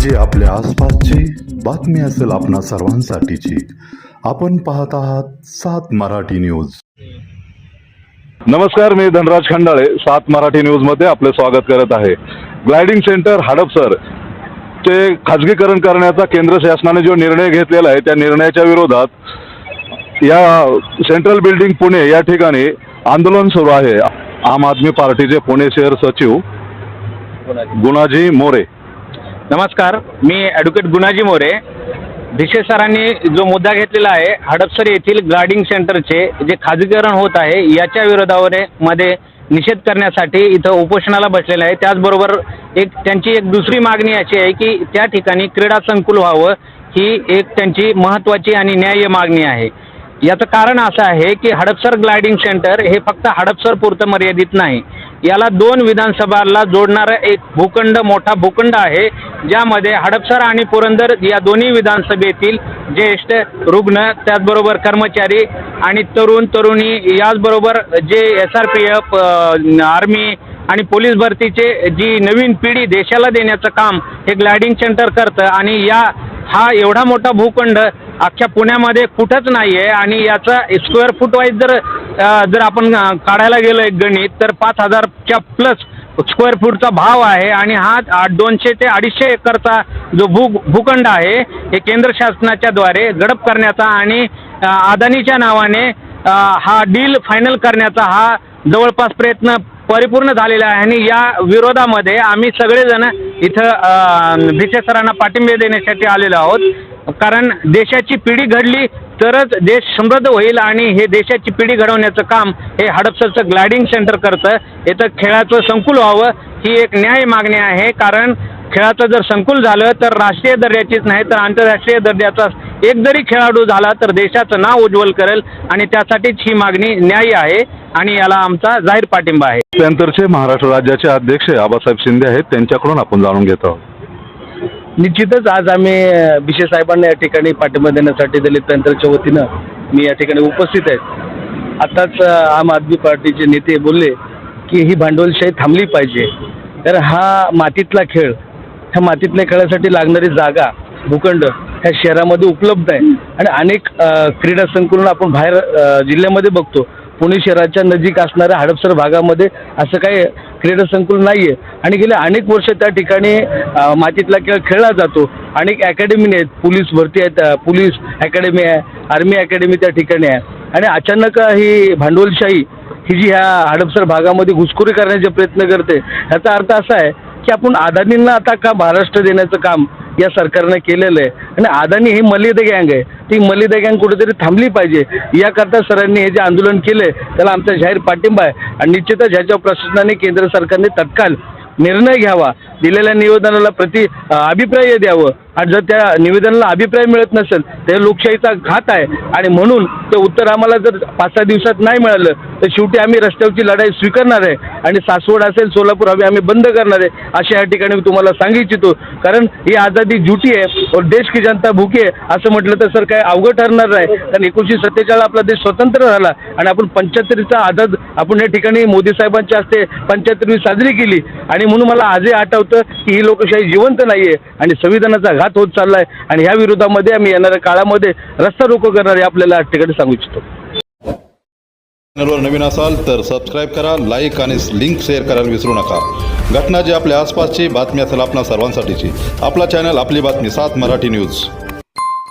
जे आपल्या आसपासची बातमी असेल आपणा सर्वांसाठीची. आपण पाहत आहात सात मराठी न्यूज. नमस्कार मी धनराज खंडाळे. सात मराठी न्यूजमध्ये आपले स्वागत करत आहे. ग्लायडिंग सेंटर हडपसर चे खाजगीकरण करण्याचा केंद्र शासनाने जो निर्णय घेतलेला आहे त्या निर्णयाच्या विरोधात या सेंट्रल बिल्डिंग पुणे या ठिकाणी आंदोलन सुरू आहे. आम आदमी पार्टीचे पुणे शहर सचिव गुणाजी मोरे. नमस्कार मी ॲडव्होकेट गुणाजी मोरे. भिसे सरांनी जो मुद्दा घेतलेला आहे हडपसर येथील गार्डिंग सेंटरचे जे खाजगीकरण होत आहे याच्या विरोधावर मध्ये निषेध करण्यासाठी इथं उपोषणाला बसलेलं आहे. त्याचबरोबर एक त्यांची एक दुसरी मागणी अशी आहे की त्या ठिकाणी क्रीडा संकुल व्हावं ही एक त्यांची महत्त्वाची आणि न्याय्य मागणी आहे. याचं कारण असं आहे की हडपसर ग्लायडिंग सेंटर हे फक्त हडपसर पुरतं मर्यादित नाही. याला दोन विधानसभाला जोडणारा एक भूखंड मोठा भूखंड आहे. ज्यामध्ये हडपसर आणि पुरंदर या दोन्ही विधानसभेतील ज्येष्ठ रुग्ण त्याचबरोबर कर्मचारी आणि तरुण तरुणी याचबरोबर जे S R P F army आणि पोलीस भरतीचे जी नवीन पिढी देशाला देण्याचं काम हे ग्लायडिंग सेंटर करतं आणि या हा एवढा मोठा भूखंड अख्ख्या पुण्यामध्ये कुठंच नाही आहे आणि याचा स्क्वेअर फूट वाईज जर जर आपण काढायला गेलो एक गणित तर पाच हजारच्या प्लस स्क्वेअर फूटचा भाव आहे आणि हा दोनशे ते अडीचशे एकरचा जो भू भूखंड आहे हे केंद्र शासनाच्या द्वारे गडप करण्याचा आणि अदानीच्या नावाने हा डील फायनल करण्याचा हा जवळपास प्रयत्न परिपूर्ण झालेला आहे आणि या विरोधामध्ये आम्ही सगळेजण इथं भिसे सरांना पाठिंबे देण्यासाठी आलेलो आहोत. कारण देशाची पिढी घडली तरच देश समृद्ध होईल आणि हे देशाची पिढी घडवण्याचं काम हे हडपसरचं ग्लायडिंग सेंटर करतं. इथं खेळाचं संकुल व्हावं ही एक न्याय मागणी आहे. कारण खेळाचं जर संकुल झालं तर राष्ट्रीय दर्जाचीच नाही तर आंतरराष्ट्रीय दर्जाचा एक जरी खेळाडू झाला तर देशाचं नाव उज्ज्वल करेल आणि त्यासाठीच ही मागणी न्याय्य आहे आणि याला आमचा जाहीर पाठिंबा आहे. त्यानंतरचे महाराष्ट्र राज्याचे अध्यक्ष आबासाहेब शिंदे आहेत त्यांच्याकडून आपण जाणून घेत आहोत. निश्चितच आज आम्ही बिशे साहेबांना या ठिकाणी पाठिंबा देण्यासाठी दलित पॅंथरच्या वतीनं मी या ठिकाणी उपस्थित आहे. आताच आम आदमी पार्टीचे नेते बोलले की ही भांडवलशाही थांबली पाहिजे. तर हा मातीतला खेळ ह्या मातीतल्या खेळासाठी लागणारी जागा भूखंड ह्या शहरामध्ये उपलब्ध आहे. आणि अनेक क्रीडा संकुलन आपण बाहेर जिल्ह्यामध्ये बघतो. पुणे शहराच्या नजीक असणाऱ्या हडपसर भागामध्ये असं काही क्रीडा संकुल नाही आहे आणि गेले अनेक वर्ष त्या ठिकाणी मातीतला खेळ खेळला जातो. अनेक अकॅडमी आहेत. पोलीस भरती आहेत पोलीस अकॅडमी आहे आर्मी अकॅडमी त्या ठिकाणी आहे. आणि अचानक ही भांडवलशाही ही जी ह्या हडपसर भागामध्ये घुसखोरी करण्याचे प्रयत्न करते ह्याचा अर्थ असा आहे की आपण अदानींना आता का महाराष्ट्र देण्याचं काम या सरकारनं केलेलं आहे. आणि अदानी ही मलिद गँग आहे. ती मलिद गँग कुठेतरी थांबली पाहिजे. याकरता सरांनी हे जे आंदोलन केलं त्याला आमचा जाहीर पाठिंबा आहे. आणि निश्चितच ह्याच्या प्रशासनाने केंद्र सरकारने तत्काल निर्णय घ्यावा. दिलेल्या निवेदनाला प्रति अभिप्राय द्यावं. आणि जर त्या निवेदनाला अभिप्राय मिळत नसेल तर लोकशाहीचा घात आहे. आणि म्हणून ते उत्तर आम्हाला जर पाच सहा दिवसात नाही मिळालं तर शेवटी आम्ही रस्त्यावरची लढाई स्वीकारणार आहे. आणि सासवड असेल सोलापूर हवे आम्ही बंद करणार आहे अशा या ठिकाणी मी तुम्हाला सांगू इच्छितो. कारण ही आझादी झुटी आहे और देश की जनता भूकी आहे असं म्हटलं तर सर काय अवघड ठरणार नाही. कारण एकोणीसशे सत्तेचाळीस आपला देश स्वतंत्र झाला आणि आपण पंच्याहत्तरीचा आझाद आपण या ठिकाणी मोदी साहेबांच्या हस्ते पंच्याहत्तरवी साजरी केली. आणि म्हणून मला आजही आठवतं की ही लोकशाही जिवंत नाही आहे आणि संविधानाचा घात होत चाललाय आणि ह्या विरोधामध्ये आम्ही येणाऱ्या काळामध्ये रस्ता रोको करणारे आपल्याला या ठिकाणी सांगू इच्छितो. चॅनलवर नवीन असाल तर सबस्क्राईब करा लाईक आणि लिंक शेअर करायला विसरू नका. घटना जी आपल्या आसपासची बातमी असेल आपणा सर्वांसाठीची. आपला चॅनल आपली बातमी सात मराठी न्यूज.